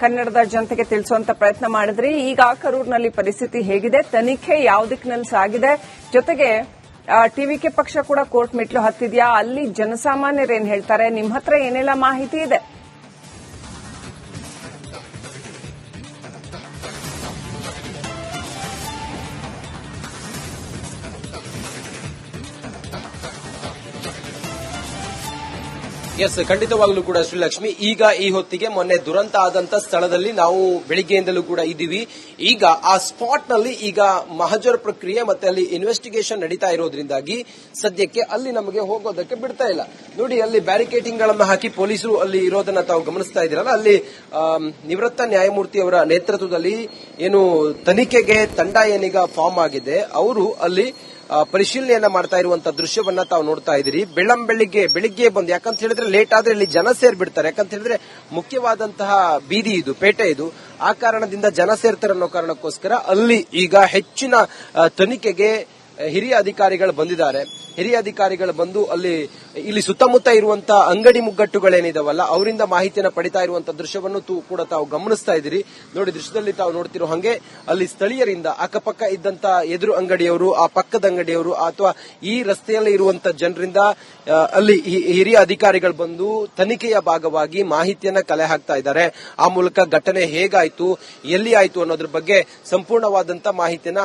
ಕನ್ನಡದ ಜನತೆಗೆ ತಿಳಿಸುವಂತ ಪ್ರಯತ್ನ ಮಾಡಿದ್ರಿ. ಈಗ ಕರೂರ್ನಲ್ಲಿ ಪರಿಸ್ಥಿತಿ ಹೇಗಿದೆ? ತನಿಖೆ ಯಾವ ದಿಕ್ಕಿನಲ್ಲಿ ಸಾಗಿದೆ? ಜೊತೆಗೆ ಟಿವಿಕೆ ಪಕ್ಷ ಕೂಡ ಕೋರ್ಟ್ ಮೆಟ್ಲು ಹತ್ತಿದ್ಯಾ? ಅಲ್ಲಿ ಜನಸಾಮಾನ್ಯರು ಏನ್ ಹೇಳ್ತಾರೆ? ನಿಮ್ಮ ಹತ್ರ ಏನೆಲ್ಲ ಮಾಹಿತಿ ಇದೆ? ಎಸ್ ಖಂಡಿತವಾಗಲೂ ಕೂಡ ಶ್ರೀಲಕ್ಷ್ಮಿ. ಈಗ ಈ ಹೊತ್ತಿಗೆ ಮೊನ್ನೆ ದುರಂತ ಆದಂತ ಸ್ಥಳದಲ್ಲಿ ನಾವು ಬೆಳಿಗ್ಗೆಯಿಂದಲೂ ಕೂಡ ಇದ್ದೀವಿ. ಈಗ ಆ ಸ್ಪಾಟ್ನಲ್ಲಿ ಈಗ ಮಹಜರ್ ಪ್ರಕ್ರಿಯೆ ಮತ್ತೆ ಅಲ್ಲಿ ಇನ್ವೆಸ್ಟಿಗೇಷನ್ ನಡೀತಾ ಇರೋದ್ರಿಂದಾಗಿ ಸದ್ಯಕ್ಕೆ ಅಲ್ಲಿ ನಮಗೆ ಹೋಗೋದಕ್ಕೆ ಬಿಡ್ತಾ ಇಲ್ಲ. ನೋಡಿ, ಅಲ್ಲಿ ಬ್ಯಾರಿಕೇಡಿಂಗ್ಗಳನ್ನು ಹಾಕಿ ಪೊಲೀಸರು ಅಲ್ಲಿ ಇರೋದನ್ನ ತಾವು ಗಮನಿಸ್ತಾ ಇದ್ದೀರಲ್ಲ, ಅಲ್ಲಿ ನಿವೃತ್ತ ನ್ಯಾಯಮೂರ್ತಿ ಅವರ ನೇತೃತ್ವದಲ್ಲಿ ಏನು ತನಿಖೆಗೆ ತಂಡ ಏನೀಗ ಫಾರ್ಮ್ ಆಗಿದೆ, ಅವರು ಅಲ್ಲಿ ಪರಿಶೀಲನೆಯನ್ನ ಮಾಡ್ತಾ ಇರುವಂತ ದೃಶ್ಯವನ್ನ ತಾವು ನೋಡ್ತಾ ಇದ್ದೀರಿ. ಬೆಳ್ಳಂ ಬೆಳಿಗ್ಗೆ ಬೆಳಿಗ್ಗೆ ಬಂದು, ಯಾಕಂತ ಹೇಳಿದ್ರೆ ಲೇಟ್ ಆದ್ರೆ ಇಲ್ಲಿ ಜನ ಸೇರ್ಬಿಡ್ತಾರೆ. ಯಾಕಂತ ಹೇಳಿದ್ರೆ ಮುಖ್ಯವಾದಂತಹ ಬೀದಿ ಇದು, ಪೇಟೆ ಇದು. ಆ ಕಾರಣದಿಂದ ಜನ ಸೇರ್ತಾರೆ ಅನ್ನೋ ಕಾರಣಕ್ಕೋಸ್ಕರ ಅಲ್ಲಿ ಈಗ ಹೆಚ್ಚಿನ ತನಿಖೆಗೆ ಹಿರಿಯ ಅಧಿಕಾರಿಗಳು ಬಂದಿದ್ದಾರೆ. ಹಿರಿಯ ಅಧಿಕಾರಿಗಳು ಬಂದು ಅಲ್ಲಿ, ಇಲ್ಲಿ ಸುತ್ತಮುತ್ತ ಇರುವಂತಹ ಅಂಗಡಿ ಮುಗ್ಗಟ್ಟುಗಳೇನಿದಾವಲ್ಲ, ಅವರಿಂದ ಮಾಹಿತಿಯನ್ನು ಪಡಿತಾ ಇರುವಂತಹ ದೃಶ್ಯವನ್ನು ಕೂಡ ತಾವು ಗಮನಿಸ್ತಾ ಇದ್ದೀರಿ. ನೋಡಿ, ದೃಶ್ಯದಲ್ಲಿ ತಾವು ನೋಡ್ತಿರೋ ಹಾಗೆ, ಅಲ್ಲಿ ಸ್ಥಳೀಯರಿಂದ ಅಕ್ಕಪಕ್ಕ ಇದ್ದಂತ ಎದುರು ಅಂಗಡಿಯವರು, ಆ ಪಕ್ಕದ ಅಂಗಡಿಯವರು, ಅಥವಾ ಈ ರಸ್ತೆಯಲ್ಲಿ ಇರುವಂತ ಜನರಿಂದ ಅಲ್ಲಿ ಹಿರಿಯ ಅಧಿಕಾರಿಗಳು ಬಂದು ತನಿಖೆಯ ಭಾಗವಾಗಿ ಮಾಹಿತಿಯನ್ನ ಕಲೆ ಹಾಕ್ತಾ ಇದ್ದಾರೆ. ಆ ಮೂಲಕ ಘಟನೆ ಹೇಗಾಯ್ತು, ಎಲ್ಲಿ ಆಯ್ತು ಅನ್ನೋದ್ರ ಬಗ್ಗೆ ಸಂಪೂರ್ಣವಾದಂತ ಮಾಹಿತಿಯನ್ನ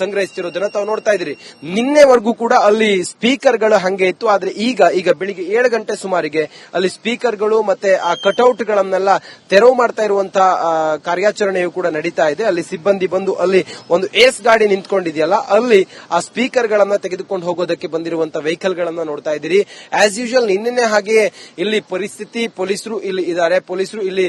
ಸಂಗ್ರಹಿಸ್ತಿರೋದನ್ನ ತಾವು ನೋಡ್ತಾ ಇದ್ದೀರಿ. ನಿನ್ನೆವರೆಗೂ ಕೂಡ ಅಲ್ಲಿ ಸ್ಪೀಕರ್ಗಳು ಹಂಗೆ ಇತ್ತು, ಆದ್ರೆ ಈಗ ಈಗ ಬೆಳಿಗ್ಗೆ ಏಳು ಗಂಟೆ ಸುಮಾರಿಗೆ ಅಲ್ಲಿ ಸ್ಪೀಕರ್ಗಳು ಮತ್ತೆ ಆ ಕಟೌಟ್ ಗಳನ್ನೆಲ್ಲ ತೆರವು ಮಾಡ್ತಾ ಇರುವಂತಹ ಕಾರ್ಯಾಚರಣೆಯು ಕೂಡ ನಡೀತಾ ಇದೆ. ಅಲ್ಲಿ ಸಿಬ್ಬಂದಿ ಬಂದು ಅಲ್ಲಿ ಒಂದು ಏಸ್ ಗಾಡಿ ನಿಂತ್ಕೊಂಡಿದೆಯಲ್ಲ, ಅಲ್ಲಿ ಆ ಸ್ಪೀಕರ್ ಗಳನ್ನ ತೆಗೆದುಕೊಂಡು ಹೋಗೋದಕ್ಕೆ ಬಂದಿರುವಂತಹ ವೆಹಿಕಲ್ ಗಳನ್ನ ನೋಡ್ತಾ ಇದ್ದೀರಿ. ಆಸ್ ಯೂಶುವಲ್ ನಿನ್ನೆ ಹಾಗೆಯೇ ಇಲ್ಲಿ ಪರಿಸ್ಥಿತಿ, ಪೊಲೀಸರು ಇಲ್ಲಿ ಇದ್ದಾರೆ. ಪೊಲೀಸರು ಇಲ್ಲಿ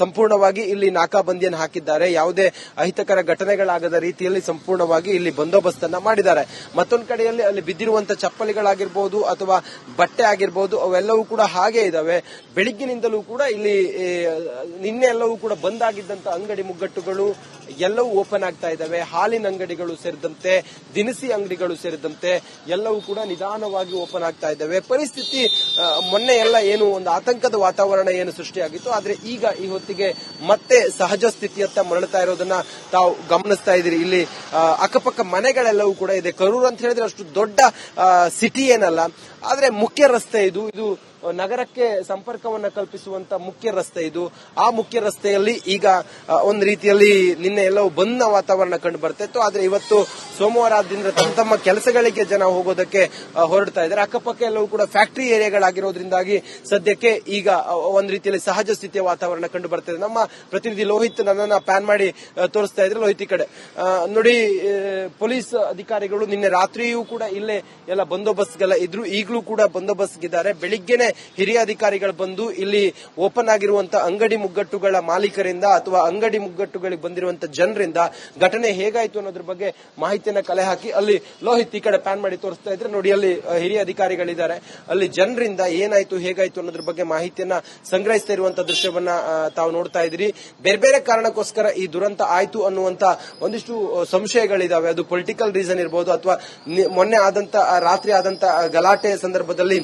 ಸಂಪೂರ್ಣವಾಗಿ ಇಲ್ಲಿ ನಾಕಾಬಂದಿಯನ್ನು ಹಾಕಿದ್ದಾರೆ. ಯಾವುದೇ ಅಹಿತಕರ ಘಟನೆಗಳಾಗದ ರೀತಿಯಲ್ಲಿ ಸಂಪೂರ್ಣವಾಗಿ ಇಲ್ಲಿ ಬಂದೋಬಸ್ತ್ ಮಾಡಿದ್ದಾರೆ. ಮತ್ತೊಂದು ಕಡೆಯಲ್ಲಿ ಅಲ್ಲಿ ಬಿದ್ದಿರುವಂತಹ ಚಪ್ಪಲಿಗಳಾಗಿರ್ಬೋದು ಅಥವಾ ಬಟ್ಟೆ ಆಗಿರ್ಬೋದು, ಅವೆಲ್ಲವೂ ಕೂಡ ಹಾಗೆ ಇದಾವೆ. ಬೆಳಿಗ್ಗಿನಿಂದಲೂ ಕೂಡ ಇಲ್ಲಿ ನಿನ್ನೆ ಎಲ್ಲವೂ ಕೂಡ ಬಂದ್ ಆಗಿದ್ದಂತ ಅಂಗಡಿ ಮುಗ್ಗಟ್ಟುಗಳು ಎಲ್ಲವೂ ಓಪನ್ ಆಗ್ತಾ ಇದ್ದಾವೆ. ಹಾಲಿನ ಅಂಗಡಿಗಳು ಸೇರಿದಂತೆ, ದಿನಸಿ ಅಂಗಡಿಗಳು ಸೇರಿದಂತೆ ಎಲ್ಲವೂ ಕೂಡ ನಿಧಾನವಾಗಿ ಓಪನ್ ಆಗ್ತಾ ಇದ್ದಾವೆ. ಪರಿಸ್ಥಿತಿ ಮೊನ್ನೆ ಎಲ್ಲ ಏನು ಒಂದು ಆತಂಕದ ವಾತಾವರಣ ಏನು ಸೃಷ್ಟಿಯಾಗಿತ್ತು, ಆದ್ರೆ ಈಗ ಈ ಹೊತ್ತಿಗೆ ಮತ್ತೆ ಸಹಜ ಸ್ಥಿತಿಯತ್ತ ಮರಳುತ್ತಾ ಇರೋದನ್ನ ತಾವು ಗಮನಿಸ್ತಾ ಇದ್ದೀರಿ. ಇಲ್ಲಿ ಅಕ್ಕಪಕ್ಕ ಮನೆಗಳೆಲ್ಲವೂ ಕೂಡ ಇದೆ. ಕರೂರು ಅಂತ ಹೇಳಿದ್ರೆ ಅಷ್ಟು ದೊಡ್ಡ ಸಿಟಿ ಏನಲ್ಲ. ಆದ್ರೆ ಮುಖ್ಯ ರಸ್ತೆ ಇದು. ಇದು ನಗರಕ್ಕೆ ಸಂಪರ್ಕವನ್ನ ಕಲ್ಪಿಸುವಂತ ಮುಖ್ಯ ರಸ್ತೆ ಇದು. ಆ ಮುಖ್ಯ ರಸ್ತೆಯಲ್ಲಿ ಈಗ ಒಂದು ರೀತಿಯಲ್ಲಿ ನಿನ್ನೆ ಎಲ್ಲವೂ ಬಂದ್ನ ವಾತಾವರಣ ಕಂಡು ಬರ್ತಾ ಇತ್ತು ಆದ್ರೆ ಇವತ್ತು ಸೋಮವಾರ ಆದ್ರಿಂದ ತಮ್ಮ ತಮ್ಮ ಕೆಲಸಗಳಿಗೆ ಜನ ಹೋಗೋದಕ್ಕೆ ಹೊರಡ್ತಾ ಇದ್ದಾರೆ. ಅಕ್ಕಪಕ್ಕ ಎಲ್ಲವೂ ಕೂಡ ಫ್ಯಾಕ್ಟರಿ ಏರಿಯಾಗಳಾಗಿರೋದ್ರಿಂದಾಗಿ ಸದ್ಯಕ್ಕೆ ಈಗ ಒಂದು ರೀತಿಯಲ್ಲಿ ಸಹಜ ಸ್ಥಿತಿಯ ವಾತಾವರಣ ಕಂಡು ಬರ್ತಾ ಇದೆ ನಮ್ಮ ಪ್ರತಿನಿಧಿ ಲೋಹಿತ್ ನನ್ನನ್ನ ಪ್ಯಾನ್ ಮಾಡಿ ತೋರಿಸ್ತಾ ಇದ್ರೆ ಲೋಹಿತ್ ಕಡೆ. ನೋಡಿ ಪೊಲೀಸ್ ಅಧಿಕಾರಿಗಳು ನಿನ್ನೆ ರಾತ್ರಿಯೂ ಕೂಡ ಇಲ್ಲೇ ಎಲ್ಲ ಬಂದೋಬಸ್ತ್ಗೆಲ್ಲ ಇದ್ರು. ಈಗಲೂ ಕೂಡ ಬಂದೋಬಸ್ತ್ಗಿದ್ದಾರೆ. ಬೆಳಿಗ್ಗೆನೆ ಹಿರಿಯ ಅಧಿಕಾರಿಗಳು ಬಂದು ಇಲ್ಲಿ ಓಪನ್ ಆಗಿರುವಂತಹ ಅಂಗಡಿ ಮುಗ್ಗಟ್ಟುಗಳ ಮಾಲೀಕರಿಂದ ಅಥವಾ ಅಂಗಡಿ ಮುಗ್ಗಟ್ಟುಗಳಿಗೆ ಬಂದಿರುವಂತಹ ಜನರಿಂದ ಘಟನೆ ಹೇಗಾಯ್ತು ಅನ್ನೋದ್ರ ಬಗ್ಗೆ ಮಾಹಿತಿಯನ್ನ ಕಲೆ ಹಾಕಿ ಅಲ್ಲಿ ಲೋಹಿತ್ ಈ ಕಡೆ ಪ್ಯಾನ್ ಮಾಡಿ ತೋರಿಸ್ತಾ ಇದ್ರೆ ನೋಡಿ ಅಲ್ಲಿ ಹಿರಿಯ ಅಧಿಕಾರಿಗಳಿದ್ದಾರೆ. ಅಲ್ಲಿ ಜನರಿಂದ ಏನಾಯ್ತು, ಹೇಗಾಯ್ತು ಅನ್ನೋದ್ರ ಬಗ್ಗೆ ಮಾಹಿತಿಯನ್ನ ಸಂಗ್ರಹಿಸ್ತಾ ಇರುವಂತಹ ದೃಶ್ಯವನ್ನ ತಾವು ನೋಡ್ತಾ ಇದ್ದೀರಿ. ಬೇರೆ ಬೇರೆ ಕಾರಣಕ್ಕೋಸ್ಕರ ಈ ದುರಂತ ಆಯ್ತು ಅನ್ನುವಂತ ಒಂದಿಷ್ಟು ಸಂಶಯಗಳಿದಾವೆ. ಅದು ಪೊಲಿಟಿಕಲ್ ರೀಸನ್ ಇರಬಹುದು ಅಥವಾ ಮೊನ್ನೆ ಆದಂತ ರಾತ್ರಿ ಆದಂತ ಗಲಾಟೆ ಸಂದರ್ಭದಲ್ಲಿ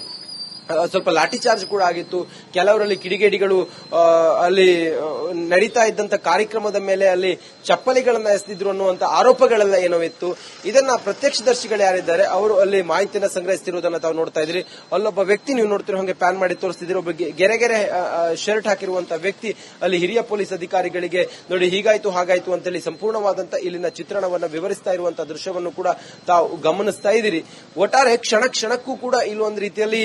ಸ್ವಲ್ಪ ಲಾಠಿ ಚಾರ್ಜ್ ಕೂಡ ಆಗಿತ್ತು. ಕೆಲವರಲ್ಲಿ ಕಿಡಿಗೇಡಿಗಳು ಅಲ್ಲಿ ನಡೀತಾ ಇದ್ದಂತ ಕಾರ್ಯಕ್ರಮದ ಮೇಲೆ ಅಲ್ಲಿ ಚಪ್ಪಲಿಗಳನ್ನ ಎಸೆದಿದ್ರು ಅನ್ನುವಂತ ಆರೋಪಗಳೆಲ್ಲ ಏನೋ ಇತ್ತು. ಇದನ್ನ ಪ್ರತ್ಯಕ್ಷದರ್ಶಿಗಳು ಯಾರಿದ್ದಾರೆ, ಅವರು ಅಲ್ಲಿ ಮಾಹಿತಿಯನ್ನ ಸಂಗ್ರಹಿಸುತ್ತಿರುವುದನ್ನು ತಾವು ನೋಡ್ತಾ ಇದ್ರಿ. ಅಲ್ಲೊಬ್ಬ ವ್ಯಕ್ತಿ ನೀವು ನೋಡ್ತಿರೋ ಹಾಗೆ ಪ್ಯಾನ್ ಮಾಡಿ ತೋರಿಸ್ತಿದ್ದೀರಿ. ಒಬ್ಬ ಗೆರೆಗೆರೆ ಗೆರೆ ಗೆರೆ ಶರ್ಟ್ ಹಾಕಿರುವಂತ ವ್ಯಕ್ತಿ ಅಲ್ಲಿ ಹಿರಿಯ ಪೊಲೀಸ್ ಅಧಿಕಾರಿಗಳಿಗೆ, ನೋಡಿ ಹೀಗಾಯ್ತು, ಹಾಗಾಯ್ತು ಅಂತೇಳಿ ಸಂಪೂರ್ಣವಾದಂತ ಇಲ್ಲಿನ ಚಿತ್ರಣವನ್ನ ವಿವರಿಸ್ತಾ ಇರುವಂತಹ ದೃಶ್ಯವನ್ನು ಕೂಡ ತಾವು ಗಮನಿಸ್ತಾ ಇದ್ದೀರಿ. ಒಟ್ಟಾರೆ ಕ್ಷಣ ಕ್ಷಣಕ್ಕೂ ಕೂಡ ಇಲ್ಲೊಂದು ರೀತಿಯಲ್ಲಿ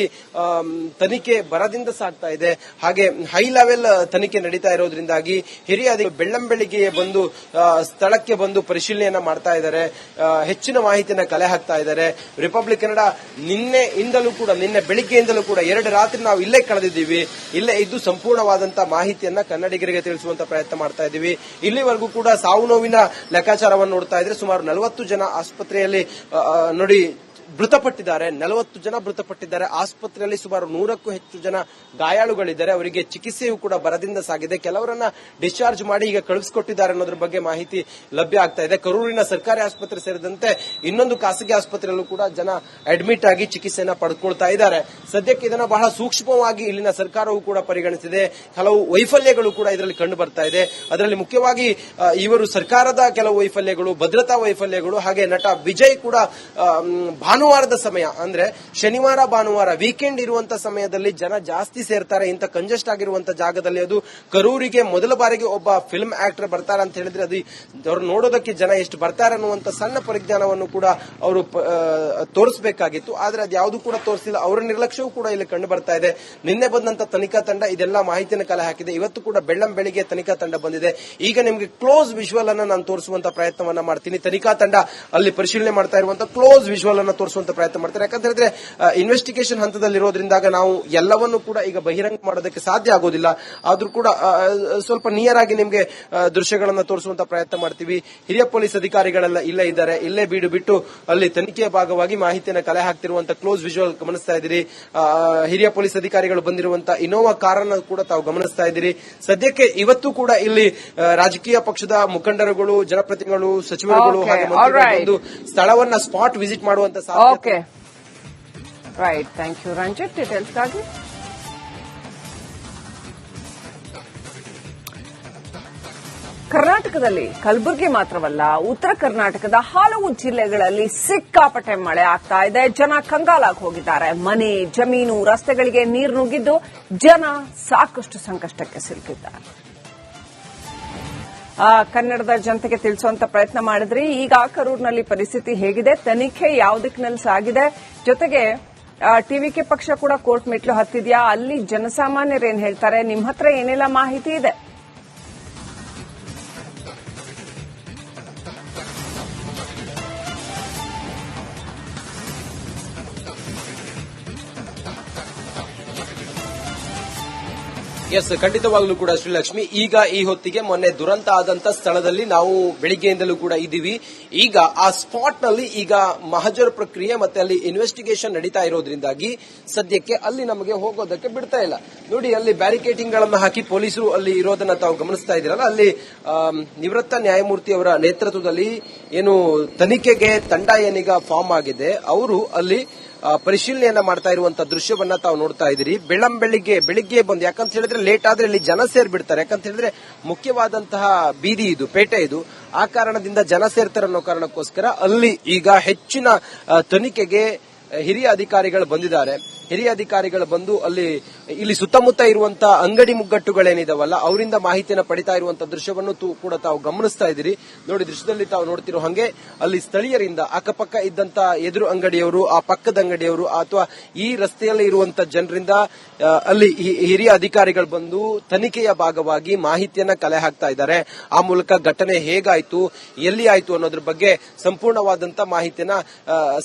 ತನಿಖೆ ಬರದಿಂದ ಸಾಗ್ತಾ ಇದೆ. ಹಾಗೆ ಹೈ ಲೆವೆಲ್ ತನಿಖೆ ನಡೀತಾ ಇರೋದ್ರಿಂದಾಗಿ ಹಿರಿಯ ಬೆಳ್ಳಂಬೆಳಿಗ್ಗೆ ಬಂದು ಸ್ಥಳಕ್ಕೆ ಬಂದು ಪರಿಶೀಲನೆಯನ್ನ ಮಾಡ್ತಾ ಇದ್ದಾರೆ. ಹೆಚ್ಚಿನ ಮಾಹಿತಿಯನ್ನ ಕಲೆ ಹಾಕ್ತಾ ಇದ್ದಾರೆ. ರಿಪಬ್ಲಿಕ್ ಕನ್ನಡ ನಿನ್ನೆಯಿಂದಲೂ ಕೂಡ, ನಿನ್ನೆ ಬೆಳಿಗ್ಗೆಯಿಂದಲೂ ಕೂಡ ಎರಡು ರಾತ್ರಿ ನಾವು ಇಲ್ಲೇ ಕಳೆದಿದ್ದೀವಿ. ಇಲ್ಲೇ ಇದ್ದು ಸಂಪೂರ್ಣವಾದಂತಹ ಮಾಹಿತಿಯನ್ನ ಕನ್ನಡಿಗರಿಗೆ ತಿಳಿಸುವಂತ ಪ್ರಯತ್ನ ಮಾಡ್ತಾ ಇದ್ದೀವಿ. ಇಲ್ಲಿವರೆಗೂ ಕೂಡ ಸಾವು ನೋವಿನ ಲೆಕ್ಕಾಚಾರವನ್ನು ನೋಡ್ತಾ ಇದ್ರೆ ಸುಮಾರು ನಲವತ್ತು ಜನ ಆಸ್ಪತ್ರೆಯಲ್ಲಿ ನೋಡಿ ಮೃತಪಟ್ಟಿದ್ದಾರೆ. ನಲವತ್ತು ಜನ ಮೃತಪಟ್ಟಿದ್ದಾರೆ. ಆಸ್ಪತ್ರೆಯಲ್ಲಿ ಸುಮಾರು ನೂರಕ್ಕೂ ಹೆಚ್ಚು ಜನ ಗಾಯಾಳುಗಳಿದ್ದಾರೆ. ಅವರಿಗೆ ಚಿಕಿತ್ಸೆಯೂ ಕೂಡ ಬರದಿಂದ ಸಾಗಿದೆ. ಕೆಲವರನ್ನ ಡಿಸ್ಚಾರ್ಜ್ ಮಾಡಿ ಈಗ ಕಳಿಸಿಕೊಟ್ಟಿದ್ದಾರೆ ಅನ್ನೋದ್ರ ಬಗ್ಗೆ ಮಾಹಿತಿ ಲಭ್ಯ ಆಗ್ತಾ ಇದೆ. ಕರೂರಿನ ಸರ್ಕಾರಿ ಆಸ್ಪತ್ರೆ ಸೇರಿದಂತೆ ಇನ್ನೊಂದು ಖಾಸಗಿ ಆಸ್ಪತ್ರೆಯಲ್ಲೂ ಕೂಡ ಜನ ಅಡ್ಮಿಟ್ ಆಗಿ ಚಿಕಿತ್ಸೆಯನ್ನ ಪಡ್ಕೊಳ್ತಾ ಇದ್ದಾರೆ. ಸದ್ಯಕ್ಕೆ ಇದನ್ನ ಬಹಳ ಸೂಕ್ಷ್ಮವಾಗಿ ಇಲ್ಲಿನ ಸರ್ಕಾರವು ಕೂಡ ಪರಿಗಣಿಸಿದೆ. ಹಲವು ವೈಫಲ್ಯಗಳು ಕೂಡ ಇದರಲ್ಲಿ ಕಂಡು ಬರ್ತಾ ಇದೆ. ಅದರಲ್ಲಿ ಮುಖ್ಯವಾಗಿ ಇವರು ಸರ್ಕಾರದ ಕೆಲವು ವೈಫಲ್ಯಗಳು ಭದ್ರತಾ ವೈಫಲ್ಯಗಳು ಹಾಗೆ ನಟ ವಿಜಯ್ ಕೂಡ ಮ್, ಭಾನುವಾರದ ಸಮಯ, ಅಂದ್ರೆ ಶನಿವಾರ, ಭಾನುವಾರ ವೀಕೆಂಡ್ ಇರುವಂತ ಸಮಯದಲ್ಲಿ ಜನ ಜಾಸ್ತಿ ಸೇರ್ತಾರೆ. ಇಂಥ ಕಂಜೆಸ್ಟ್ ಆಗಿರುವಂತ ಜಾಗದಲ್ಲಿ ಅದು ಕರೂರಿಗೆ ಮೊದಲ ಬಾರಿಗೆ ಒಬ್ಬ ಫಿಲ್ಮ್ ಆಕ್ಟರ್ ಬರ್ತಾರೆ ಅಂತ ಹೇಳಿದ್ರೆ ಅದು ಅವ್ರು ನೋಡೋದಕ್ಕೆ ಜನ ಎಷ್ಟು ಬರ್ತಾರೆ ಅನ್ನುವಂತ ಸಣ್ಣ ಪರಿಜ್ಞಾನವನ್ನು ಕೂಡ ಅವರು ತೋರಿಸಬೇಕಾಗಿತ್ತು. ಆದ್ರೆ ಅದು ಯಾವುದು ಕೂಡ ತೋರಿಸಿಲ್ಲ. ಅವರ ನಿರ್ಲಕ್ಷ್ಯವೂ ಕೂಡ ಇಲ್ಲಿ ಕಂಡು ಬರ್ತಾ ಇದೆ. ನಿನ್ನೆ ಬಂದಂತ ತನಿಖಾ ತಂಡ ಇದೆಲ್ಲ ಮಾಹಿತಿಯನ್ನು ಕಲೆ ಹಾಕಿದೆ. ಇವತ್ತು ಕೂಡ ಬೆಳ್ಳಂ ಬೆಳಿಗ್ಗೆ ತನಿಖಾ ತಂಡ ಬಂದಿದೆ. ಈಗ ನಿಮಗೆ ಕ್ಲೋಸ್ ವಿಜುವಲ್ ಅನ್ನು ನಾನು ತೋರಿಸುವಂತ ಪ್ರಯತ್ನವನ್ನ ಮಾಡ್ತೀನಿ. ತನಿಖಾ ತಂಡ ಅಲ್ಲಿ ಪರಿಶೀಲನೆ ಮಾಡ್ತಾ ಇರುವಂತ ಕ್ಲೋಸ್ ವಿಜುವಲ್ ಅನ್ನ ತೋರಿಸುವಂತ ಪ್ರಯತ್ನ ಮಾಡ್ತಾರೆ. ಯಾಕಂತ ಹೇಳಿದ್ರೆ ಇನ್ವೆಸ್ಟಿಗೇಷನ್ ಹಂತದಲ್ಲಿರೋದ್ರಿಂದಾಗ ನಾವು ಎಲ್ಲವನ್ನು ಕೂಡ ಈಗ ಬಹಿರಂಗ ಮಾಡೋದಕ್ಕೆ ಸಾಧ್ಯ ಆಗೋದಿಲ್ಲ. ಆದ್ರೂ ಕೂಡ ಸ್ವಲ್ಪ ನಿಯರ್ ಆಗಿ ನಿಮಗೆ ದೃಶ್ಯಗಳನ್ನ ತೋರಿಸುವಂತ ಪ್ರಯತ್ನ ಮಾಡ್ತೀವಿ. ಹಿರಿಯ ಪೊಲೀಸ್ ಅಧಿಕಾರಿಗಳೆಲ್ಲ ಇಲ್ಲೇ ಇದ್ದಾರೆ. ಇಲ್ಲೇ ಬೀಡು ಬಿಟ್ಟು ಅಲ್ಲಿ ತನಿಖೆಯ ಭಾಗವಾಗಿ ಮಾಹಿತಿಯನ್ನ ಕಲೆ ಹಾಕ್ತಿರುವಂತ ಕ್ಲೋಸ್ ವಿಜುವಲ್ ಗಮನಿಸ್ತಾ ಇದ್ದೀರಿ. ಹಿರಿಯ ಪೊಲೀಸ್ ಅಧಿಕಾರಿಗಳು ಬಂದಿರುವಂತ ಇನೋವಾ ಕಾರನ್ನು ಕೂಡ ತಾವು ಗಮನಿಸ್ತಾ ಇದ್ದೀರಿ. ಸದ್ಯಕ್ಕೆ ಇವತ್ತು ಕೂಡ ಇಲ್ಲಿ ರಾಜಕೀಯ ಪಕ್ಷದ ಮುಖಂಡರುಗಳು ಜನಪ್ರತಿನಿಧಿಗಳು ಸಚಿವರುಗಳು ಹಾಗೆ ಒಂದು ಸ್ಥಳವನ್ನ ಸ್ಪಾಟ್ ವಿಸಿಟ್ ಮಾಡುವಂತ okay right thank you Ranjith ಡೀಟೇಲ್ಸ್ಗಾಗಿ ಕರ್ನಾಟಕದಲ್ಲಿ ಕಲಬುರಗಿ ಮಾತ್ರವಲ್ಲ, ಉತ್ತರ ಕರ್ನಾಟಕದ ಹಲವು ಜಿಲ್ಲೆಗಳಲ್ಲಿ ಸಿಕ್ಕಾಪಟ್ಟೆ ಮಳೆ ಆಗ್ತಾ ಇದೆ. ಜನ ಕಂಗಾಲಾಗಿ ಹೋಗಿದ್ದಾರೆ. ಮನೆ, ಜಮೀನು, ರಸ್ತೆಗಳಿಗೆ ನೀರು ನುಗ್ಗಿದ್ದು ಜನ ಸಾಕಷ್ಟು ಸಂಕಷ್ಟಕ್ಕೆ ಸಿಲುಕಿದ್ದಾರೆ. ಕನ್ನಡದ ಜನತೆಗೆ ತಿಳಿಸುವಂತ ಪ್ರಯತ್ನ ಮಾಡಿದ್ರಿ. ಈಗ ಕರೂರಿನಲ್ಲಿ ಪರಿಸ್ಥಿತಿ ಹೇಗಿದೆ? ತನಿಖೆ ಯಾವ ದಿಕ್ಕಿನಲ್ಲಿ ಸಾಗಿದೆ? ಜೊತೆಗೆ ಟಿವಿಕೆ ಪಕ್ಷ ಕೂಡ ಕೋರ್ಟ್ ಮೆಟ್ಲು ಹತ್ತಿದ್ಯಾ? ಅಲ್ಲಿ ಜನಸಾಮಾನ್ಯರು ಏನ್ ಹೇಳ್ತಾರೆ? ನಿಮ್ಮ ಹತ್ರ ಏನೆಲ್ಲ ಮಾಹಿತಿ ಇದೆ? ಎಸ್ ಖಂಡಿತವಾಗ್ಲೂ ಕೂಡ ಶ್ರೀಲಕ್ಷ್ಮಿ ಈಗ ಈ ಹೊತ್ತಿಗೆ ಮೊನ್ನೆ ದುರಂತ ಆದಂತ ಸ್ಥಳದಲ್ಲಿ ನಾವು ಬೆಳಿಗ್ಗೆಯಿಂದಲೂ ಕೂಡ ಇದ್ದೀವಿ. ಈಗ ಆ ಸ್ಪಾಟ್ನಲ್ಲಿ ಈಗ ಮಹಜರ್ ಪ್ರಕ್ರಿಯೆ ಮತ್ತೆ ಅಲ್ಲಿ ಇನ್ವೆಸ್ಟಿಗೇಷನ್ ನಡೀತಾ ಇರೋದ್ರಿಂದಾಗಿ ಸದ್ಯಕ್ಕೆ ಅಲ್ಲಿ ನಮಗೆ ಹೋಗೋದಕ್ಕೆ ಬಿಡ್ತಾ ಇಲ್ಲ. ನೋಡಿ, ಅಲ್ಲಿ ಬ್ಯಾರಿಕೇಟಿಂಗ್ಗಳನ್ನು ಹಾಕಿ ಪೊಲೀಸರು ಅಲ್ಲಿ ಇರೋದನ್ನ ತಾವು ಗಮನಿಸ್ತಾ ಇದ್ದೀರಲ್ಲ, ಅಲ್ಲಿ ನಿವೃತ್ತ ನ್ಯಾಯಮೂರ್ತಿ ಅವರ ನೇತೃತ್ವದಲ್ಲಿ ಏನು ತನಿಖೆಗೆ ತಂಡ ಏನೀಗ ಫಾರ್ಮ್ ಆಗಿದೆ, ಅವರು ಅಲ್ಲಿ ಪರಿಶೀಲನೆಯನ್ನ ಮಾಡ್ತಾ ಇರುವಂತ ದೃಶ್ಯವನ್ನ ತಾವು ನೋಡ್ತಾ ಇದ್ದೀರಿ. ಬೆಳಂ ಬೆಳಿಗ್ಗೆ ಬೆಳಿಗ್ಗೆ ಬಂದು, ಯಾಕಂತ ಹೇಳಿದ್ರೆ ಲೇಟ್ ಆದ್ರೆ ಇಲ್ಲಿ ಜನ ಸೇರ್ಬಿಡ್ತಾರೆ. ಯಾಕಂತ ಹೇಳಿದ್ರೆ ಮುಖ್ಯವಾದಂತಹ ಬೀದಿ ಇದು, ಪೇಟೆ ಇದು. ಆ ಕಾರಣದಿಂದ ಜನ ಸೇರ್ತಾರೆ ಅನ್ನೋ ಕಾರಣಕ್ಕೋಸ್ಕರ ಅಲ್ಲಿ ಈಗ ಹೆಚ್ಚಿನ ತನಿಖೆಗೆ ಹಿರಿಯ ಅಧಿಕಾರಿಗಳು ಬಂದಿದ್ದಾರೆ. ಹಿರಿಯ ಅಧಿಕಾರಿಗಳು ಬಂದು ಅಲ್ಲಿ, ಇಲ್ಲಿ ಸುತ್ತಮುತ್ತ ಇರುವಂತಹ ಅಂಗಡಿ ಮುಗ್ಗಟ್ಟುಗಳೇನಿದಾವಲ್ಲ, ಅವರಿಂದ ಮಾಹಿತಿಯನ್ನು ಪಡಿತಾ ಇರುವಂತಹ ದೃಶ್ಯವನ್ನು ಕೂಡ ತಾವು ಗಮನಿಸ್ತಾ ಇದ್ದೀರಿ. ನೋಡಿ, ದೃಶ್ಯದಲ್ಲಿ ತಾವು ನೋಡ್ತಿರೋ ಹಾಗೆ, ಅಲ್ಲಿ ಸ್ಥಳೀಯರಿಂದ ಅಕ್ಕಪಕ್ಕ ಇದ್ದಂತ ಎದುರು ಅಂಗಡಿಯವರು, ಆ ಪಕ್ಕದ ಅಂಗಡಿಯವರು, ಅಥವಾ ಈ ರಸ್ತೆಯಲ್ಲಿ ಇರುವಂತ ಜನರಿಂದ ಅಲ್ಲಿ ಹಿರಿಯ ಅಧಿಕಾರಿಗಳು ಬಂದು ತನಿಖೆಯ ಭಾಗವಾಗಿ ಮಾಹಿತಿಯನ್ನ ಕಲೆ ಹಾಕ್ತಾ ಇದ್ದಾರೆ. ಆ ಮೂಲಕ ಘಟನೆ ಹೇಗಾಯ್ತು, ಎಲ್ಲಿ ಆಯ್ತು ಅನ್ನೋದ್ರ ಬಗ್ಗೆ ಸಂಪೂರ್ಣವಾದಂತ ಮಾಹಿತಿಯನ್ನ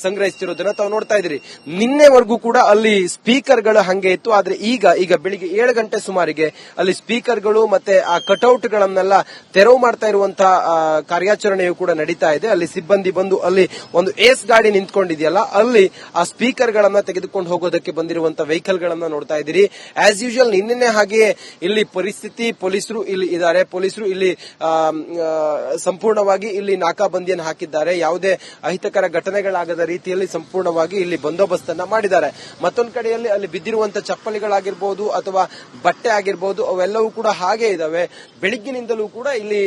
ಸಂಗ್ರಹಿಸ್ತಿರೋದನ್ನ ತಾವು ನೋಡ್ತಾ ಇದ್ದೀರಿ. ನಿನ್ನೆವರೆಗೂ ಕೂಡ ಅಲ್ಲಿ ಸ್ಪೀಕರ್ಗಳು ಹಂಗೆ ಇತ್ತು, ಆದ್ರೆ ಈಗ ಈಗ ಬೆಳಿಗ್ಗೆ ಏಳು ಗಂಟೆ ಸುಮಾರಿಗೆ ಅಲ್ಲಿ ಸ್ಪೀಕರ್ಗಳು ಮತ್ತೆ ಆ ಕಟೌಟ್ ಗಳನ್ನೆಲ್ಲ ತೆರವು ಮಾಡ್ತಾ ಇರುವಂತಹ ಕಾರ್ಯಾಚರಣೆಯು ಕೂಡ ನಡೀತಾ ಇದೆ. ಅಲ್ಲಿ ಸಿಬ್ಬಂದಿ ಬಂದು ಅಲ್ಲಿ ಒಂದು ಏಸ್ ಗಾಡಿ ನಿಂತ್ಕೊಂಡಿದೆಯಲ್ಲ, ಅಲ್ಲಿ ಆ ಸ್ಪೀಕರ್ ಗಳನ್ನ ತೆಗೆದುಕೊಂಡು ಹೋಗೋದಕ್ಕೆ ಬಂದಿರುವಂತಹ ವೆಹಿಕಲ್ ಗಳನ್ನ ನೋಡ್ತಾ ಇದ್ದೀರಿ. ಆಸ್ ಯೂಶುವಲ್ ನಿನ್ನೆ ಹಾಗೆಯೇ ಇಲ್ಲಿ ಪರಿಸ್ಥಿತಿ, ಪೊಲೀಸರು ಇಲ್ಲಿ ಇದ್ದಾರೆ. ಪೊಲೀಸರು ಇಲ್ಲಿ ಸಂಪೂರ್ಣವಾಗಿ ಇಲ್ಲಿ ನಾಕಾಬಂದಿಯನ್ನು ಹಾಕಿದ್ದಾರೆ. ಯಾವುದೇ ಅಹಿತಕರ ಘಟನೆಗಳಾಗದ ರೀತಿಯಲ್ಲಿ ಸಂಪೂರ್ಣವಾಗಿ ಇಲ್ಲಿ ಬಂದೋಬಸ್ತ್ ಅನ್ನ ಮಾಡಿದ್ದಾರೆ. ಮತ್ತೊಂದು ಕಡೆಯಲ್ಲಿ ಅಲ್ಲಿ ಬಿದ್ದಿರುವಂತ ಚಪ್ಪಲಿಗಳಾಗಿರ್ಬೋದು ಅಥವಾ ಬಟ್ಟೆ ಆಗಿರ್ಬೋದು, ಅವೆಲ್ಲವೂ ಕೂಡ ಹಾಗೆ ಇದಾವೆ. ಬೆಳಿಗ್ಗಿನಿಂದಲೂ ಕೂಡ ಇಲ್ಲಿ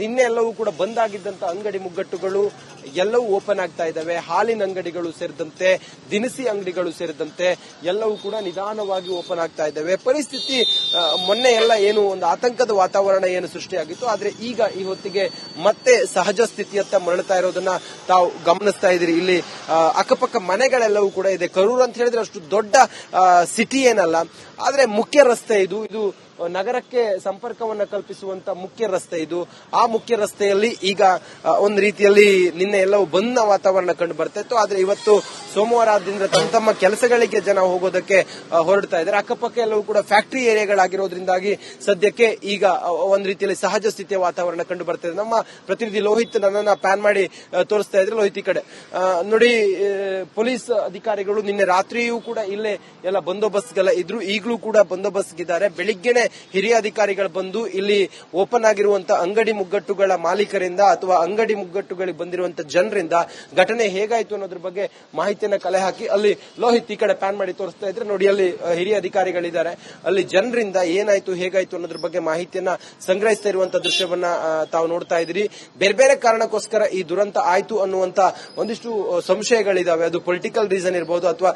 ನಿನ್ನೆ ಎಲ್ಲವೂ ಕೂಡ ಬಂದ್ ಆಗಿದ್ದಂತ ಅಂಗಡಿ ಮುಗ್ಗಟ್ಟುಗಳು ಎಲ್ಲವೂ ಓಪನ್ ಆಗ್ತಾ ಇದಾವೆ. ಹಾಲಿನ ಅಂಗಡಿಗಳು ಸೇರಿದಂತೆ, ದಿನಸಿ ಅಂಗಡಿಗಳು ಸೇರಿದಂತೆ ಎಲ್ಲವೂ ಕೂಡ ನಿಧಾನವಾಗಿ ಓಪನ್ ಆಗ್ತಾ ಇದಾವೆ. ಪರಿಸ್ಥಿತಿ ಮೊನ್ನೆ ಎಲ್ಲ ಏನು ಒಂದು ಆತಂಕದ ವಾತಾವರಣ ಏನು ಸೃಷ್ಟಿಯಾಗಿತ್ತು, ಆದ್ರೆ ಈಗ ಈ ಹೊತ್ತಿಗೆ ಮತ್ತೆ ಸಹಜ ಸ್ಥಿತಿಯತ್ತ ಮರಳುತ್ತಾ ಇರೋದನ್ನ ತಾವು ಗಮನಿಸ್ತಾ ಇದ್ದೀರಿ. ಇಲ್ಲಿ ಅಕ್ಕಪಕ್ಕ ಮನೆಗಳೆಲ್ಲವೂ ಕೂಡ ಇದೆ. ಕರೂರ್ ಅಂತ ಅಂತ ಹೇಳಿದ್ರೆ ಅಷ್ಟು ದೊಡ್ಡ ಸಿಟಿ ಏನಲ್ಲ. ಆದ್ರೆ ಮುಖ್ಯ ರಸ್ತೆ ಇದು. ಇದು ನಗರಕ್ಕೆ ಸಂಪರ್ಕವನ್ನ ಕಲ್ಪಿಸುವಂತ ಮುಖ್ಯ ರಸ್ತೆ ಇದು. ಆ ಮುಖ್ಯ ರಸ್ತೆಯಲ್ಲಿ ಈಗ ಒಂದು ರೀತಿಯಲ್ಲಿ ನಿನ್ನೆ ಎಲ್ಲವೂ ಬಂದ ವಾತಾವರಣ ಕಂಡು ಬರ್ತಾ ಇತ್ತು. ಆದ್ರೆ ಇವತ್ತು ಸೋಮವಾರ ಆದ್ರಿಂದ ತಮ್ಮ ತಮ್ಮ ಕೆಲಸಗಳಿಗೆ ಜನ ಹೋಗೋದಕ್ಕೆ ಹೊರಡ್ತಾ ಇದ್ದಾರೆ. ಅಕ್ಕಪಕ್ಕ ಎಲ್ಲವೂ ಕೂಡ ಫ್ಯಾಕ್ಟರಿ ಏರಿಯಾಗಳಾಗಿರೋದ್ರಿಂದಾಗಿ ಸದ್ಯಕ್ಕೆ ಈಗ ಒಂದು ರೀತಿಯಲ್ಲಿ ಸಹಜ ಸ್ಥಿತಿಯ ವಾತಾವರಣ ಕಂಡು ಬರ್ತಾ ಇದೆ. ನಮ್ಮ ಪ್ರತಿನಿಧಿ ಲೋಹಿತ್ ನನ್ನನ್ನ ಪ್ಯಾನ್ ಮಾಡಿ ತೋರಿಸ್ತಾ ಇದ್ರೆ ಲೋಹಿತ್ ಈ ಕಡೆ. ನೋಡಿ ಪೊಲೀಸ್ ಅಧಿಕಾರಿಗಳು ನಿನ್ನೆ ರಾತ್ರಿಯೂ ಕೂಡ ಇಲ್ಲೇ ಎಲ್ಲ ಬಂದೋಬಸ್ತ್ಗೆಲ್ಲ ಇದ್ರು. ಈಗಲೂ ಕೂಡ ಬಂದೋಬಸ್ತ್ಗಿದ್ದಾರೆ. ಬೆಳಿಗ್ಗೆನೆ ಹಿರಿಯ ಅಧಿಕಾರಿಗಳು ಬಂದು ಇಲ್ಲಿ ಓಪನ್ ಆಗಿರುವಂತಹ ಅಂಗಡಿ ಮುಗ್ಗಟ್ಟುಗಳ ಮಾಲೀಕರಿಂದ ಅಥವಾ ಅಂಗಡಿ ಮುಗ್ಗಟ್ಟುಗಳಿಗೆ ಬಂದಿರುವಂತಹ ಜನರಿಂದ ಘಟನೆ ಹೇಗಾಯಿತು ಅನ್ನೋದ್ರ ಬಗ್ಗೆ ಮಾಹಿತಿಯನ್ನ ಕಲೆ ಹಾಕಿ ಅಲ್ಲಿ ಲೋಹಿತ್ ಈ ಕಡೆ ಪ್ಯಾನ್ ಮಾಡಿ ತೋರಿಸ್ತಾ ಇದ್ರೆ ನೋಡಿ ಅಲ್ಲಿ ಹಿರಿಯ ಅಧಿಕಾರಿಗಳಿದ್ದಾರೆ. ಅಲ್ಲಿ ಜನರಿಂದ ಏನಾಯ್ತು, ಹೇಗಾಯ್ತು ಅನ್ನೋದ್ರ ಬಗ್ಗೆ ಮಾಹಿತಿಯನ್ನ ಸಂಗ್ರಹಿಸ್ತಾ ಇರುವಂತ ದೃಶ್ಯವನ್ನ ತಾವು ನೋಡ್ತಾ ಇದ್ದೀರಿ. ಬೇರೆ ಬೇರೆ ಕಾರಣಕ್ಕೋಸ್ಕರ ಈ ದುರಂತ ಆಯ್ತು ಅನ್ನುವಂತ ಒಂದಿಷ್ಟು ಸಂಶಯಗಳಿದಾವೆ. ಅದು ಪೊಲಿಟಿಕಲ್ ರೀಸನ್ ಇರಬಹುದು ಅಥವಾ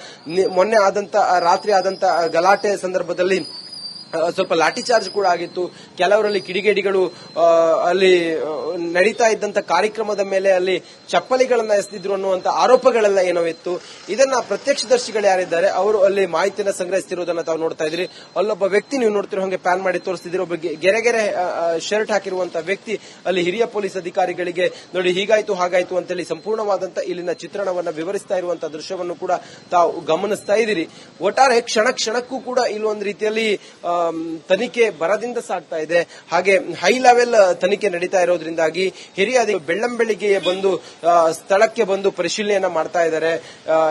ಮೊನ್ನೆ ಆದಂತ ರಾತ್ರಿ ಆದಂತ ಗಲಾಟೆ ಸಂದರ್ಭದಲ್ಲಿ ಸ್ವಲ್ಪ ಲಾಠಿ ಚಾರ್ಜ್ ಕೂಡ ಆಗಿತ್ತು. ಕೆಲವರಲ್ಲಿ ಕಿಡಿಗೇಡಿಗಳು ಅಲ್ಲಿ ನಡೀತಾ ಇದ್ದಂತ ಕಾರ್ಯಕ್ರಮದ ಮೇಲೆ ಅಲ್ಲಿ ಚಪ್ಪಲಿಗಳನ್ನ ಎಸೆದಿದ್ರು ಅನ್ನುವಂತ ಆರೋಪಗಳೆಲ್ಲ ಏನೋ ಇತ್ತು. ಇದನ್ನ ಪ್ರತ್ಯಕ್ಷದರ್ಶಿಗಳು ಯಾರಿದ್ದಾರೆ, ಅವರು ಅಲ್ಲಿ ಮಾಹಿತಿಯನ್ನ ಸಂಗ್ರಹಿಸ್ತಿರೋದನ್ನ ತಾವು ನೋಡ್ತಾ ಇದ್ರಿ ಅಲ್ಲೊಬ್ಬ ವ್ಯಕ್ತಿ ನೀವು ನೋಡ್ತಿರೋ ಹಾಗೆ ಪ್ಯಾನ್ ಮಾಡಿ ತೋರಿಸ್ತಿದ್ದೀರಿ. ಒಬ್ಬ ಗೆರೆಗೆರೆ ಗೆರೆ ಗೆರೆ ಶರ್ಟ್ ಹಾಕಿರುವಂತ ವ್ಯಕ್ತಿ ಅಲ್ಲಿ ಹಿರಿಯ ಪೊಲೀಸ್ ಅಧಿಕಾರಿಗಳಿಗೆ, ನೋಡಿ ಹೀಗಾಯ್ತು, ಹಾಗಾಯ್ತು ಅಂತೇಳಿ ಸಂಪೂರ್ಣವಾದಂತ ಇಲ್ಲಿನ ಚಿತ್ರಣವನ್ನ ವಿವರಿಸ್ತಾ ಇರುವಂತಹ ದೃಶ್ಯವನ್ನು ಕೂಡ ತಾವು ಗಮನಿಸ್ತಾ ಇದ್ದೀರಿ. ಒಟ್ಟಾರೆ ಕ್ಷಣ ಕ್ಷಣಕ್ಕೂ ಕೂಡ ಇಲ್ಲೊಂದು ರೀತಿಯಲ್ಲಿ ತನಿಖೆ ಬರದಿಂದ ಸಾಗ್ತಾ ಇದೆ. ಹಾಗೆ ಹೈ ಲೆವೆಲ್ ತನಿಖೆ ನಡೀತಾ ಇರೋದ್ರಿಂದಾಗಿ ಹಿರಿಯ ಬೆಳ್ಳಂಬೆಳಿಗ್ಗೆ ಬಂದು ಸ್ಥಳಕ್ಕೆ ಬಂದು ಪರಿಶೀಲನೆಯನ್ನ ಮಾಡ್ತಾ ಇದ್ದಾರೆ.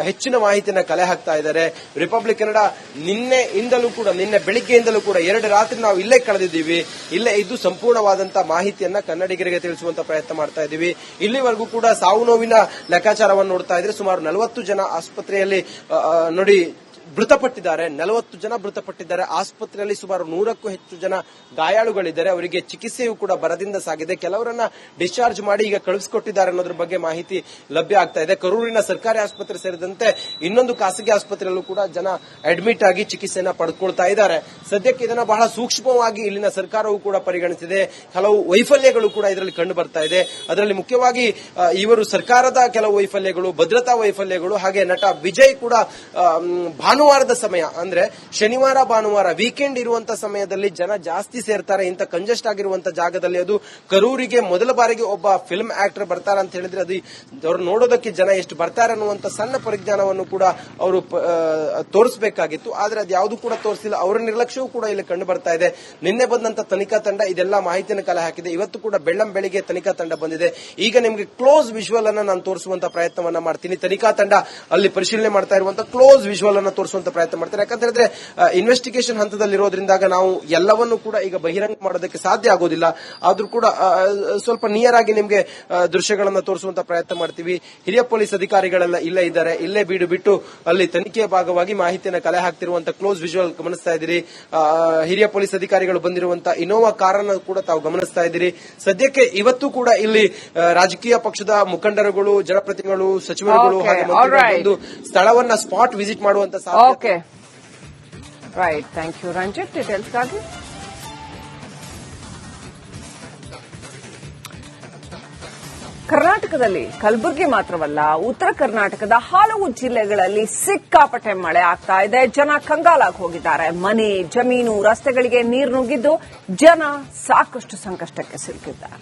ಹೆಚ್ಚಿನ ಮಾಹಿತಿಯನ್ನ ಕಲೆ ಹಾಕ್ತಾ ಇದ್ದಾರೆ. ರಿಪಬ್ಲಿಕ್ ಕನ್ನಡ ನಿನ್ನೆಯಿಂದಲೂ ಕೂಡ, ನಿನ್ನೆ ಬೆಳಿಗ್ಗೆಯಿಂದಲೂ ಕೂಡ ಎರಡು ರಾತ್ರಿ ನಾವು ಇಲ್ಲೇ ಕಳೆದಿದ್ದೀವಿ. ಇಲ್ಲೇ ಇದ್ದು ಸಂಪೂರ್ಣವಾದಂತಹ ಮಾಹಿತಿಯನ್ನ ಕನ್ನಡಿಗರಿಗೆ ತಿಳಿಸುವಂತ ಪ್ರಯತ್ನ ಮಾಡ್ತಾ ಇದ್ದೀವಿ. ಇಲ್ಲಿವರೆಗೂ ಕೂಡ ಸಾವು ನೋವಿನ ಲೆಕ್ಕಾಚಾರವನ್ನು ನೋಡ್ತಾ ಇದ್ರೆ ಸುಮಾರು ನಲವತ್ತು ಜನ ಆಸ್ಪತ್ರೆಯಲ್ಲಿ ನೋಡಿ ಮೃತಪಟ್ಟಿದ್ದಾರೆ. ನಲವತ್ತು ಜನ ಮೃತಪಟ್ಟಿದ್ದಾರೆ. ಆಸ್ಪತ್ರೆಯಲ್ಲಿ ಸುಮಾರು ನೂರಕ್ಕೂ ಹೆಚ್ಚು ಜನ ಗಾಯಾಳುಗಳಿದ್ದಾರೆ. ಅವರಿಗೆ ಚಿಕಿತ್ಸೆಯೂ ಕೂಡ ಬರದಿಂದ ಸಾಗಿದೆ. ಕೆಲವರನ್ನ ಡಿಸ್ಚಾರ್ಜ್ ಮಾಡಿ ಈಗ ಕಳುಹಿಸಿಕೊಟ್ಟಿದ್ದಾರೆ ಅನ್ನೋದ್ರ ಬಗ್ಗೆ ಮಾಹಿತಿ ಲಭ್ಯ ಆಗ್ತಾ ಇದೆ. ಕರೂರಿನ ಸರ್ಕಾರಿ ಆಸ್ಪತ್ರೆ ಸೇರಿದಂತೆ ಇನ್ನೊಂದು ಖಾಸಗಿ ಆಸ್ಪತ್ರೆಯಲ್ಲೂ ಕೂಡ ಜನ ಅಡ್ಮಿಟ್ ಆಗಿ ಚಿಕಿತ್ಸೆಯನ್ನ ಪಡೆದುಕೊಳ್ತಾ ಇದ್ದಾರೆ. ಸದ್ಯಕ್ಕೆ ಇದನ್ನ ಬಹಳ ಸೂಕ್ಷ್ಮವಾಗಿ ಇಲ್ಲಿನ ಸರ್ಕಾರವು ಕೂಡ ಪರಿಗಣಿಸಿದೆ. ಕೆಲವು ವೈಫಲ್ಯಗಳು ಕೂಡ ಇದರಲ್ಲಿ ಕಂಡು ಬರ್ತಾ ಇದೆ. ಅದರಲ್ಲಿ ಮುಖ್ಯವಾಗಿ ಇವರು ಸರ್ಕಾರದ ಕೆಲವು ವೈಫಲ್ಯಗಳು ಭದ್ರತಾ ವೈಫಲ್ಯಗಳು ಹಾಗೆ ನಟ ವಿಜಯ್ ಕೂಡ ಮ್, ಭಾನುವಾರದ ಸಮಯ, ಅಂದ್ರೆ ಶನಿವಾರ, ಭಾನುವಾರ ವೀಕೆಂಡ್ ಇರುವಂತ ಸಮಯದಲ್ಲಿ ಜನ ಜಾಸ್ತಿ ಸೇರ್ತಾರೆ. ಇಂಥ ಕಂಜೆಸ್ಟ್ ಆಗಿರುವಂತ ಜಾಗದಲ್ಲಿ ಅದು ಕರೂರಿಗೆ ಮೊದಲ ಬಾರಿಗೆ ಒಬ್ಬ ಫಿಲ್ಮ್ ಆಕ್ಟರ್ ಬರ್ತಾರೆ ಅಂತ ಹೇಳಿದ್ರೆ ಅದು ಅವ್ರು ನೋಡೋದಕ್ಕೆ ಜನ ಎಷ್ಟು ಬರ್ತಾರೆ ಅನ್ನುವಂತ ಸಣ್ಣ ಪರಿಜ್ಞಾನವನ್ನು ಕೂಡ ಅವರು ತೋರಿಸಬೇಕಾಗಿತ್ತು. ಆದ್ರೆ ಅದು ಯಾವುದು ಕೂಡ ತೋರಿಸಿಲ್ಲ. ಅವರ ನಿರ್ಲಕ್ಷ್ಯವೂ ಕೂಡ ಇಲ್ಲಿ ಕಂಡು ಬರ್ತಾ ಇದೆ. ನಿನ್ನೆ ಬಂದಂತ ತನಿಖಾ ತಂಡ ಇದೆಲ್ಲ ಮಾಹಿತಿಯನ್ನು ಕಲೆ ಹಾಕಿದೆ. ಇವತ್ತು ಕೂಡ ಬೆಳ್ಳಂ ಬೆಳಿಗ್ಗೆ ತನಿಖಾ ತಂಡ ಬಂದಿದೆ. ಈಗ ನಿಮಗೆ ಕ್ಲೋಸ್ ವಿಜುವಲ್ ಅನ್ನು ನಾನು ತೋರಿಸುವಂತ ಪ್ರಯತ್ನವನ್ನ ಮಾಡ್ತೀನಿ. ತನಿಖಾ ತಂಡ ಅಲ್ಲಿ ಪರಿಶೀಲನೆ ಮಾಡ್ತಾ ಇರುವಂತ ಕ್ಲೋಸ್ ವಿಜುವಲ್ ಅನ್ನ ತೋರಿಸುವಂತ ಪ್ರಯತ್ನ ಮಾಡ್ತಾರೆ. ಯಾಕಂತ ಹೇಳಿದ್ರೆ ಇನ್ವೆಸ್ಟಿಗೇಷನ್ ಹಂತದಲ್ಲಿರೋದ್ರಿಂದಾಗ ನಾವು ಎಲ್ಲವನ್ನೂ ಕೂಡ ಈಗ ಬಹಿರಂಗ ಮಾಡೋದಕ್ಕೆ ಸಾಧ್ಯ ಆಗೋದಿಲ್ಲ. ಆದ್ರೂ ಕೂಡ ಸ್ವಲ್ಪ ನಿಯರ್ ಆಗಿ ನಿಮಗೆ ದೃಶ್ಯಗಳನ್ನ ತೋರಿಸುವಂತ ಪ್ರಯತ್ನ ಮಾಡ್ತೀವಿ. ಹಿರಿಯ ಪೊಲೀಸ್ ಅಧಿಕಾರಿಗಳೆಲ್ಲ ಇಲ್ಲೇ ಇದ್ದಾರೆ. ಇಲ್ಲೇ ಬೀಡು ಬಿಟ್ಟು ಅಲ್ಲಿ ತನಿಖೆಯ ಭಾಗವಾಗಿ ಮಾಹಿತಿಯನ್ನ ಕಲೆ ಹಾಕ್ತಿರುವಂತ ಕ್ಲೋಸ್ ವಿಜುವಲ್ ಗಮನಿಸ್ತಾ ಇದ್ದೀರಿ. ಹಿರಿಯ ಪೊಲೀಸ್ ಅಧಿಕಾರಿಗಳು ಬಂದಿರುವಂತ ಇನೋವಾ ಕಾರನ್ನು ಕೂಡ ತಾವು ಗಮನಿಸ್ತಾ ಇದ್ದೀರಿ. ಸದ್ಯಕ್ಕೆ ಇವತ್ತು ಕೂಡ ಇಲ್ಲಿ ರಾಜಕೀಯ ಪಕ್ಷದ ಮುಖಂಡರುಗಳು ಜನಪ್ರತಿನಿಧಿಗಳು ಸಚಿವರುಗಳು ಹಾಗೆ ಸ್ಥಳವನ್ನ ಸ್ಪಾಟ್ ವಿಸಿಟ್ ಮಾಡುವಂತ okay. Right thank you Ranjith ಡೀಟೇಲ್ಸ್ಗಾಗಿ ಕರ್ನಾಟಕದಲ್ಲಿ ಕಲಬುರಗಿ ಮಾತ್ರವಲ್ಲ, ಉತ್ತರ ಕರ್ನಾಟಕದ ಹಲವು ಜಿಲ್ಲೆಗಳಲ್ಲಿ ಸಿಕ್ಕಾಪಟ್ಟೆ ಮಳೆ ಆಗ್ತಾ ಇದೆ. ಜನ ಕಂಗಾಲಾಗಿ ಹೋಗಿದ್ದಾರೆ. ಮನೆ, ಜಮೀನು, ರಸ್ತೆಗಳಿಗೆ ನೀರು ನುಗ್ಗಿದ್ದು ಜನ ಸಾಕಷ್ಟು ಸಂಕಷ್ಟಕ್ಕೆ ಸಿಲುಕಿದ್ದಾರೆ.